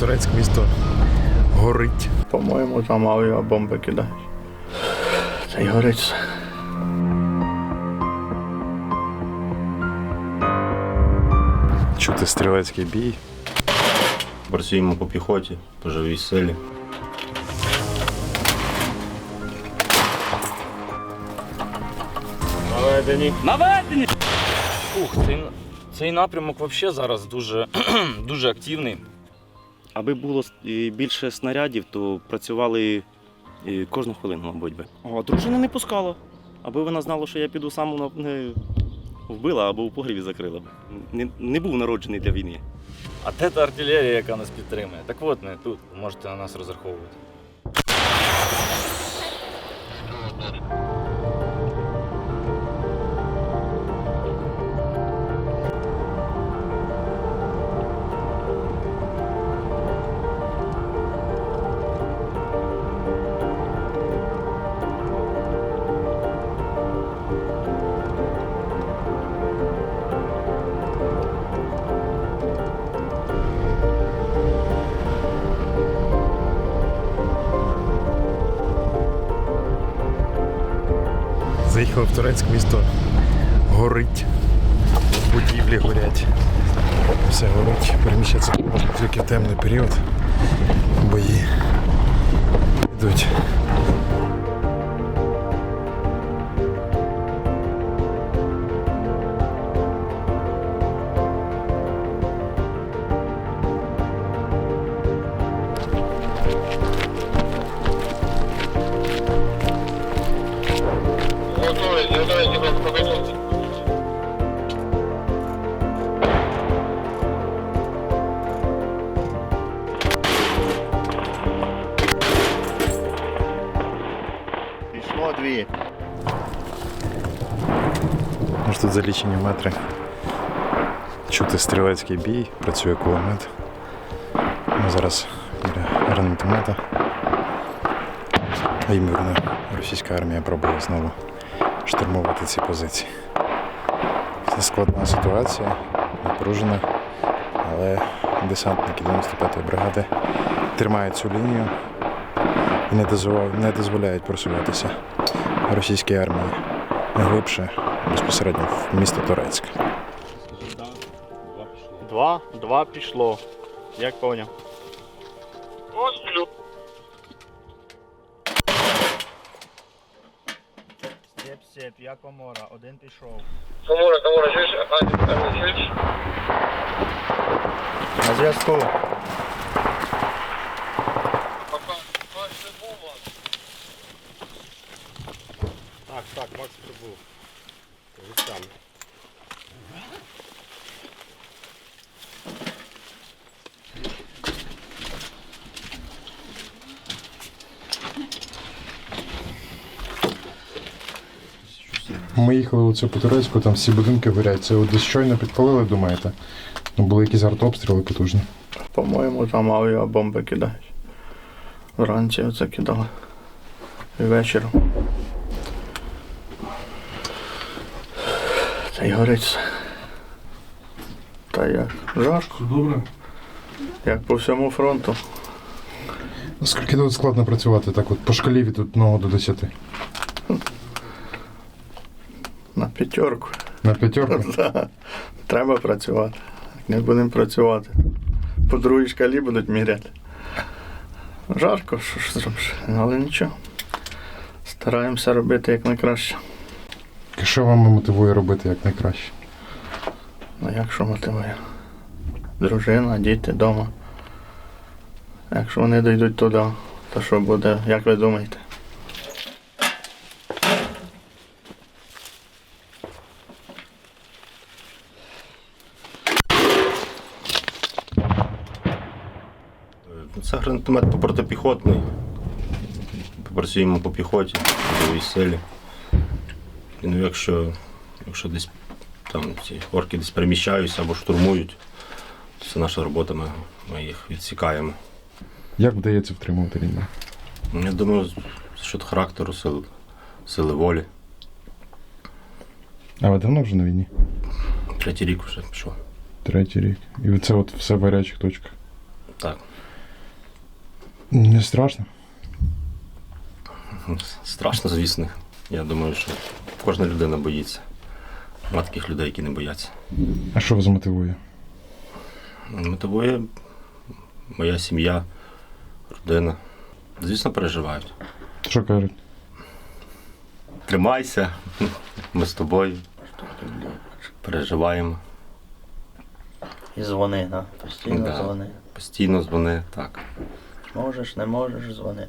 Турецьк місто горить. По-моєму, там авіабомби кидають. Та й горить все. Чути стрілецький бій. Працюємо по піхоті, по живій силі. Наведені! Ух, цей, цей напрямок взагалі зараз дуже, дуже активний. Аби було більше снарядів, то працювали е, кожну хвилину, мабуть би. А дружина не пускала. Аби вона знала, що я піду сам, вона не вбила або в погрібі закрила б. Не, не був народжений для війни. А де та артилерія, яка нас підтримує? Так от не тут. Можете на нас розраховувати. Заїхали в Турецьк місто горить. Будівлі горять. Все горить. Переміщатися можна тільки в темний період. Бої йдуть. Дві. Ось тут за лічені метри. Чути стрілецький бій, працює кулемет. Ми зараз біля гранатомета. Ймовірно, російська армія пробує знову штурмувати ці позиції. Це складна ситуація, напружена, але десантники 95-ї бригади тримають цю лінію і не дозволяють, не дозволяють просуватися російській армії глибше безпосередньо в місто Турецьк. Два, два пішло. Як поняв? Сеп, сеп, я комора, один пішов. Комора, комора, чуєш? А? На зв'язку. Пока, Макс не був вас. Так, так, Макс прибув. Там. Ми їхали оце по Турецьку, там всі будинки горять. Це от десь щойно підпалили, думаєте? Ну, були якісь артобстріли потужні. По-моєму, там авіабомби кидають. Вранці оце кидали. І вечором. Все. Та як? Жарко. Добре. Як по всьому фронту. Скільки тут складно працювати так от по шкалі від 1 до 10? На п'ятерку. На п'ятерку? Да. Треба працювати. Не будемо працювати. По другій шкалі будуть міряти. Жарко, що ж зробиш, але нічого. Стараємося робити як найкраще. Що вам мотивує робити як найкраще? Ну як що мотивує? Дружина, діти вдома. Якщо вони дійдуть туди, то що буде, як ви думаєте? Це гранатомет по протипіхотний. Працюємо по піхоті, по живій силі. І, ну, якщо, якщо десь там ці орки десь переміщаються або штурмують, то це наша робота, ми, ми їх відсікаємо. Як вдається втримувати лінію? Ну, Я думаю, за счет характеру, сили, сили волі. А ви давно вже на війні? Третій рік вже пішов. Третій рік. І це от все в гарячих точках. Так. Не страшно. Страшно, звісно. Я думаю, що кожна людина боїться. Нема таких людей, які не бояться. А що вас мотивує? Мотивує моя сім'я, родина. Звісно, переживають. Що кажуть? Тримайся, ми з тобою переживаємо. І дзвони, да? постійно Да. дзвони. Постійно дзвони, так. Можеш, не можеш, дзвони.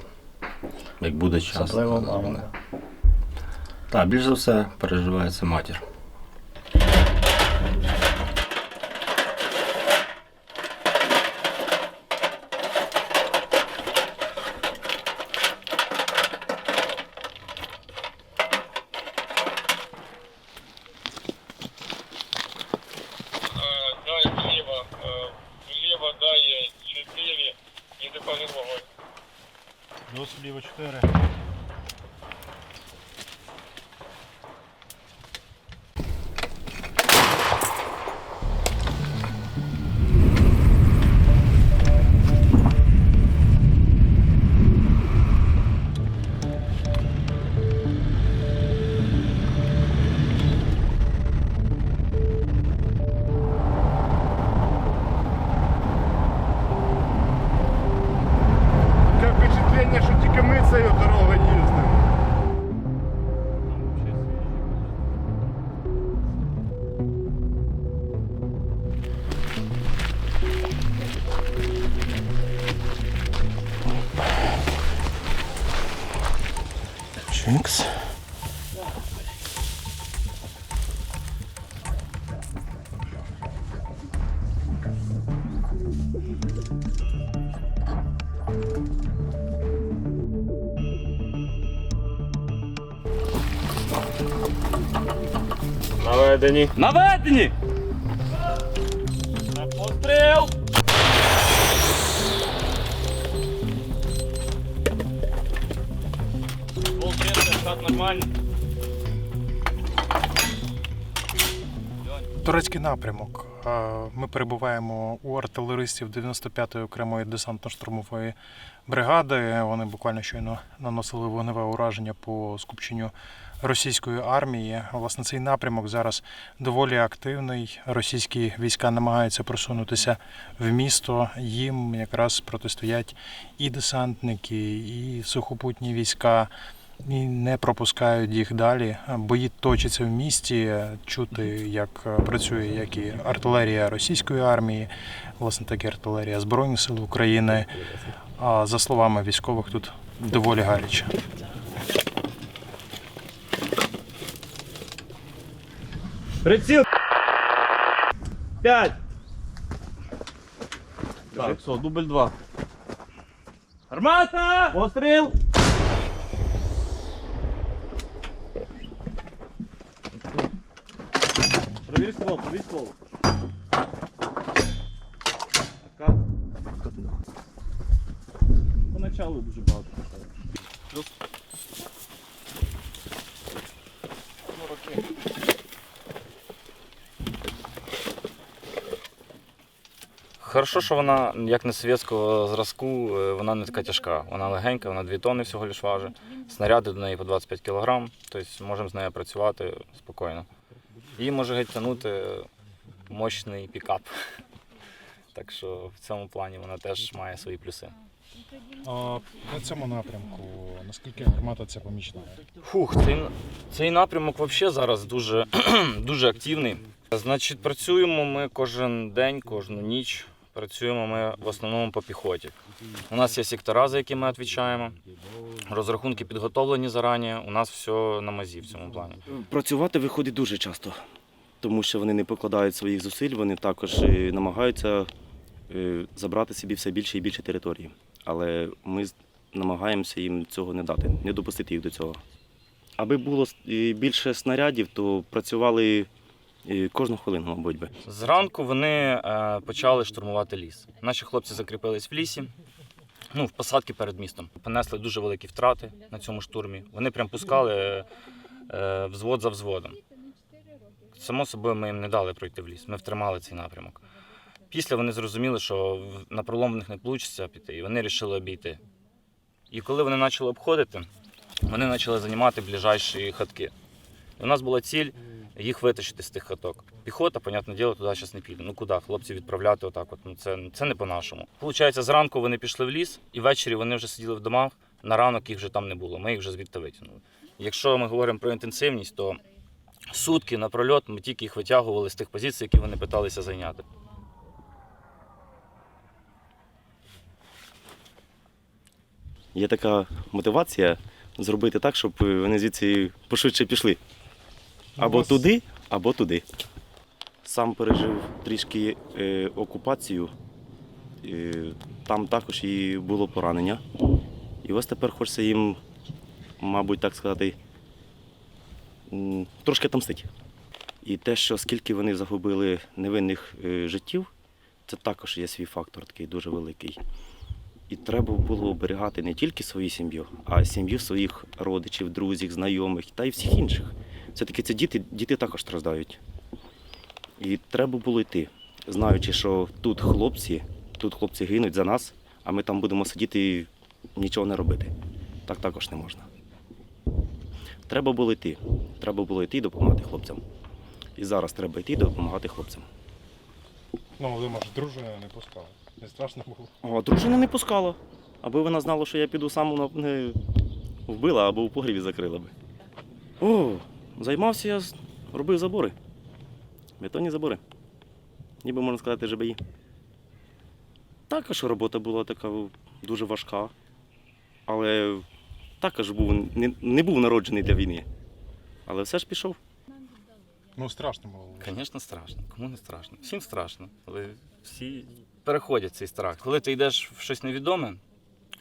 Як буде час. Особливо мама. Так, більш за все переживає це матір. Э, влево 4 Чикс. Наведені. Наведені! Постріл! Чисто, так нормально. Турецький напрямок. Ми перебуваємо у артилеристів 95-ї окремої десантно-штурмової бригади. Вони буквально щойно наносили вогневе ураження по скупченню російської армії. Власне, цей напрямок зараз доволі активний. Російські війська намагаються просунутися в місто. Їм якраз протистоять і десантники, і сухопутні війська і не пропускають їх далі. Бої точаться в місті. Чути, як працює як і артилерія російської армії, власне, так і артилерія Збройних сил України. А за словами військових, тут доволі гаряче. Приціл! П'ять! Так, все, дубль два. Армата! Постріл! Провір ствол, провір ствол. Поначалу дуже багато. Плюс. Хорошо, що вона, як не совєтського зразку, е, вона не така тяжка. Вона легенька, вона 2 тонни всього лиш важить. Снаряди до неї по 25 кг, тобто можемо з нею працювати спокійно. Її може геть тягнути мощний пікап. Так що в цьому плані вона теж має свої плюси. А на цьому напрямку наскільки гармата ця помічна? Фух, цей, цей напрямок взагалі зараз дуже, дуже активний. Значить, працюємо ми кожен день, кожну ніч. Працюємо ми в основному по піхоті. У нас є сектора, за які ми відповідаємо. Розрахунки підготовлені зарані. У нас все на мазі в цьому плані. Працювати виходить дуже часто, тому що вони не покладають своїх зусиль, вони також е, намагаються е, забрати собі все більше і більше території. Але ми намагаємося їм цього не дати, не допустити їх до цього. Аби було е, більше снарядів, то працювали е, кожну хвилину, мабуть би. Зранку вони е, почали штурмувати ліс. Наші хлопці закріпились в лісі, ну, в посадки перед містом. Понесли дуже великі втрати на цьому штурмі. Вони прям пускали е, е, взвод за взводом. Само собою, ми їм не дали пройти в ліс. Ми втримали цей напрямок. Після вони зрозуміли, що на пролом в них не вийде піти, і вони вирішили обійти. І коли вони почали обходити, вони почали займати ближайші хатки. І у нас була ціль їх витащити з тих хаток. Піхота, понятне діло, туди зараз не піде. Ну куди? Хлопці відправляти отак. От. Ну, це, це не по-нашому. Получається, зранку вони пішли в ліс, і ввечері вони вже сиділи в домах, на ранок їх вже там не було. Ми їх вже звідти витягнули. Якщо ми говоримо про інтенсивність, то сутки напрольот ми тільки їх витягували з тих позицій, які вони питалися зайняти. Є така мотивація зробити так, щоб вони звідси пошвидше пішли. Або туди, або туди. Сам пережив трішки е, окупацію. Е, там також і було поранення. І ось тепер хочеться їм, мабуть, так сказати, трошки отомстити. І те, що скільки вони загубили невинних е, життів, це також є свій фактор такий дуже великий. І треба було оберігати не тільки свою сім'ю, а сім'ю своїх родичів, друзів, знайомих та й всіх інших. Все-таки це діти, діти також страждають. І треба було йти, знаючи, що тут хлопці, тут хлопці гинуть за нас, а ми там будемо сидіти і нічого не робити. Так також не можна. Треба було йти. Треба було йти і допомагати хлопцям. І зараз треба йти і допомагати хлопцям. Ну, Володимир, дружина не пускала. Не страшно було. О, дружина не пускала. Аби вона знала, що я піду сам, вона б не вбила або в погрібі закрила би. О, займався я, робив забори. Бетонні забори. Ніби можна сказати, ЖБІ. Також робота була така дуже важка. Але також був, не, не був народжений для війни. Але все ж пішов. Ну, страшно було. Звісно, страшно. Кому не страшно? Всім страшно, але всі переходять цей страх. Коли ти йдеш в щось невідоме,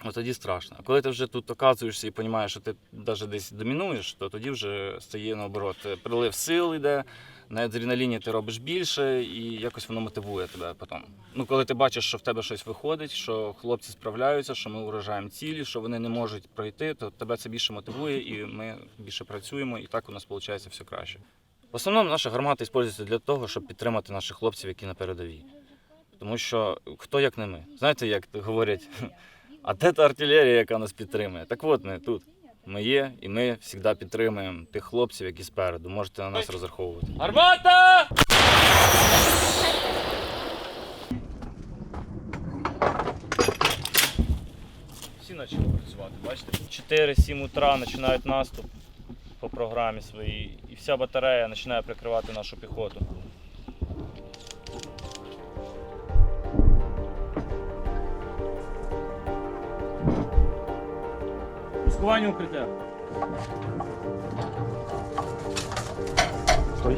от тоді страшно. А коли ти вже тут оказуєшся і розумієш, що ти навіть десь домінуєш, то тоді вже стає наоборот. Прилив сил йде, на адреналіні ти робиш більше, і якось воно мотивує тебе потім. Ну, коли ти бачиш, що в тебе щось виходить, що хлопці справляються, що ми уражаємо цілі, що вони не можуть пройти, то тебе це більше мотивує, і ми більше працюємо, і так у нас виходить все краще. В основному наша гармата використовується для того, щоб підтримати наших хлопців, які на передовій. Тому що хто як не ми? Знаєте, як говорять, а де та артилерія, яка нас підтримує? Так от ми тут. Ми є, і ми завжди підтримуємо тих хлопців, які спереду. Можете на нас розраховувати. Гармата! Всі почали працювати, бачите? 4-7 утра починають наступ по програмі своїй, і вся батарея починає прикривати нашу піхоту. блокування укриття. Стой.